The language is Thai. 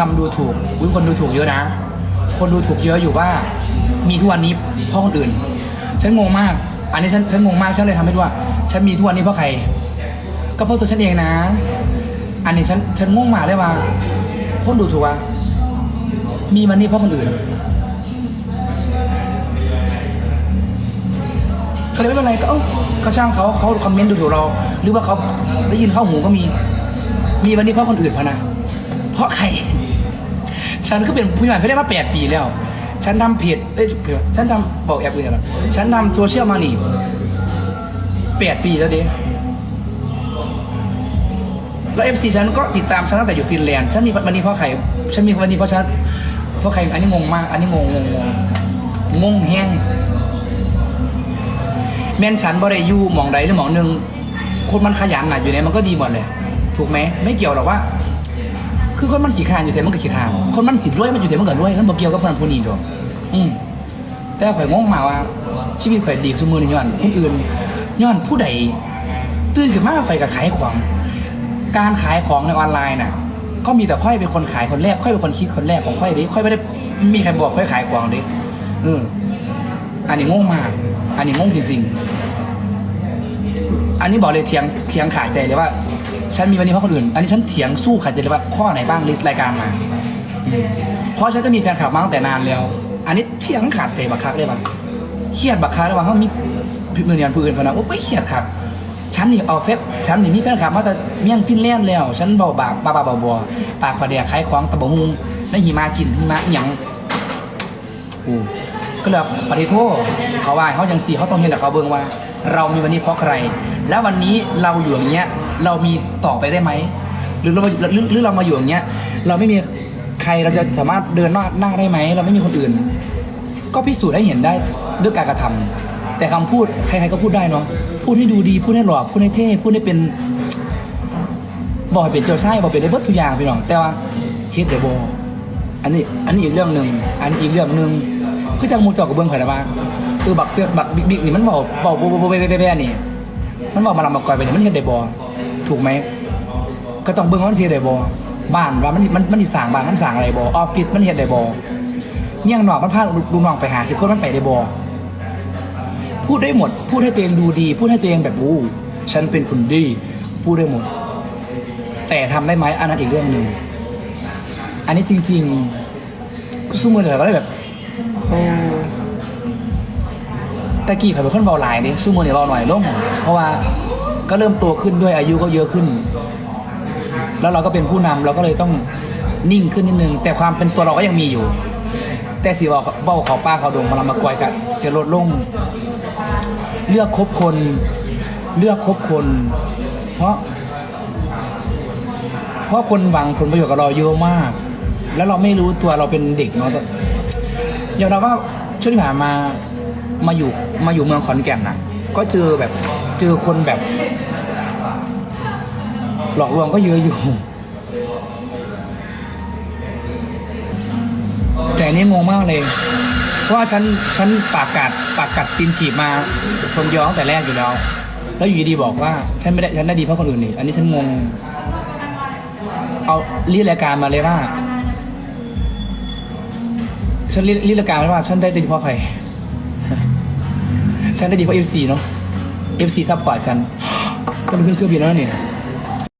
คำดูถูกอุ้ยคนดูถูกเยอะนะ คนดูถูกเยอะอยู่ว่า มีทุกวันนี้เพราะคนอื่น ฉันงงมาก อันนี้ฉันฉันงงมากฉันเลยทำให้ดูว่า ฉันมีทุกวันนี้เพราะใคร ก็เพราะตัวฉันเองนะ อันนี้ฉันฉันงงมากเลยว่า คนดูถูกว่า มีวันนี้เพราะคนอื่นก็เลยไม่เป็นไรก็เอ้าก็ช่างเขาเขาคอมเมนต์ดูถูกเรา หรือว่าเขาได้ยินเข้าหูก็มี มีวันนี้เพราะคนอื่นพะนะ ราะใคร ฉันก็เป็นผู้ใหญ่ไม่ได้มาแปดปีแล้ว ฉันทำเพจเอ้ยเพจฉันทำบอกแอปอื่นแล้วฉันทำโซเชียลมานี่แปดปีแล้วเด้แล้วเอฟซีฉันก็ติดตามฉันตั้งแต่อยู่ฟินแลนด์ฉันมีวันนี้เพราะใครฉันมีวันนี้เพราะฉันเพราะใครอันนี้งงมาก อันนี้งงงงงงงแห้งแม่นฉันบ่ได้ยู่หมองใดหรือหมองหนึ่งคนมันขยันหน่ะอยู่ไหนมันก็ดีหมดเลย ถูกไหมไม่เกี่ยวหรอกว่า คือคนมันขี้ขานอยู่เสียมันก็ขี้ขานคนมันสิรวยมันอยู่เสียมันก็รวยนั่นบ่เกี่ยวกับเพื่อนผู้นี้ดอกอืมแต่ข่อยงงมาว่า ชีวิตข่อยดีขึ้นมือนี่ย้อนคนอื่นย้อนผู้ใดตื่นขึ้นมาข่อยก็ขายของการขายของในออนไลน์น่ะ ก็มีแต่ค่อยเป็นคนขายคนแรก ค่อยเป็นคนคิดคนแรกของค่อยดิค่อยไม่ได้มีใครบอกค่อยขายของดิเอออันนี้งงมาก อันนี้งงจริงๆ อันนี้บอกเลยเถียงเถียงขาดใจเลยว่า ฉันมีวันนี้เพราะคนอื่น อันนี้ฉันเถียงสู้ขาดใจเลยว่าข้อไหนบ้างลิสต์รายการมาอืมเพราะฉันก็มีแฟนคลับมาตั้งแต่นานแล้ว อันนี้เถียงขาดใจบักคักเลยว่าเครียดบักคักเลยว่าเขามีพิมพ์เนียนผู้อื่นเขานะโอ้ไม่เครียดครับฉันนี่เอาเฟซฉันนี่มีแฟนคลับมาแต่เมี่ยงฟินแลนด์แล้ว ฉันเบาบากบาบาบาบัวปากประเดียขายของตะบงในหิมะกินหิมะหย่างอืมก็เลยปฏิโทษเขาว่าเขายังสีเขาต้องเห็นแต่เขาเบิ่งว่า เรามีวันนี้เพราะใคร แล้ววันนี้เราอยู่อย่างเงี้ยเรามีต่อไปได้ไหมหรือเราหรือหรือเรามาอยู่อย่างเงี้ยเราไม่มีใครเราจะสามารถเดินหน้าหน้าได้ไหมเราไม่มีคนอื่น ก็พิสูจน์ให้เห็นได้ด้วยการกระทำแต่คำพูดใครๆก็พูดได้เนาะพูดให้ดูดีพูดให้หล่อพูดให้เท่พูดให้เป็นบอกเป็นเจ้าชายบอกเป็นได้เบิดทุกอย่างพี่น้องแต่ว่าเฮ็ดได้บ่อันนี้อันนี้อีกเรื่องหนึ่งอันนี้อีกเรื่องหนึ่งคือจังมูจอกกับเบิ้งข่อยนะว่าง เออบักเปียบักบิ๊กบิ๊กนี่มันบอกบอกบบบบบบบนี่ มันบอกมาลำมากกอยไปนี่มันเฮ็ดได้บ่ถูกไหม ก็ต้องเบิ้งว่ามันเฮ็ดได้บ่บ้านว่ามันมันมันสิสร้างบ้านมันสร้างอะไรบ่ออฟฟิศมันเฮ็ดได้บ่เมี่ยงนอกมันพาลูกน้องไปหาสิคนมันไปได้บ่พูดได้หมด พูดให้ตัวเองดูดี พูดให้ตัวเองแบบอู้ฉันเป็นคนดี พูดได้หมด แต่ทำได้ไหมอันนั้นอีกเรื่องหนึ่งอันนี้จริงๆสู้มือเหนือก็เลยแบบ ตะกี้เขาเป็นคนเบาหลายนี่สู้มือเหนือเบาหน่อยลงเพราะว่าก็เริ่มโตขึ้นด้วยอายุก็เยอะขึ้น แล้วเราก็เป็นผู้นำเราก็เลยต้องนิ่งขึ้นนิดนึง แต่ความเป็นตัวเราก็ยังมีอยู่ แต่สิบอกเบ้าเขาป้าเขาดงมาลำมากวยกันจะลดลง เลือกคบคน เลือกคบคน เพราะ เพราะคนหวังผลประโยชน์กับเราเยอะมาก แล้วเราไม่รู้ตัวเราเป็นเด็กเนาะแต่ยอมรับว่าช่วงที่ผ่านมา มาอยู่มาอยู่เมืองขอนแก่นนะก็เจอแบบเจอคนแบบ หลอกลวงก็เยอะอยู่ แต่นี่งงมากเลย เพราะว่าฉันฉันปากกัดปากกัดตีนถีบมาคนยวตั้งแต่แรกอยู่แล้ว แล้วอยู่ดีบอกว่าฉันไม่ได้ฉันได้ดีเพราะคนอื่นนี่อันนี้ฉันงง เอาเรีดรายการมาเลยว่าฉันเรีดรีดรายการมาว่าฉันได้ดีเพราะใคร ฉันได้ดีเพราะเอฟซีเนาะเอฟซีซัพพอร์ตฉันก็ไปขึ้นเครื่องบินแล้วนี่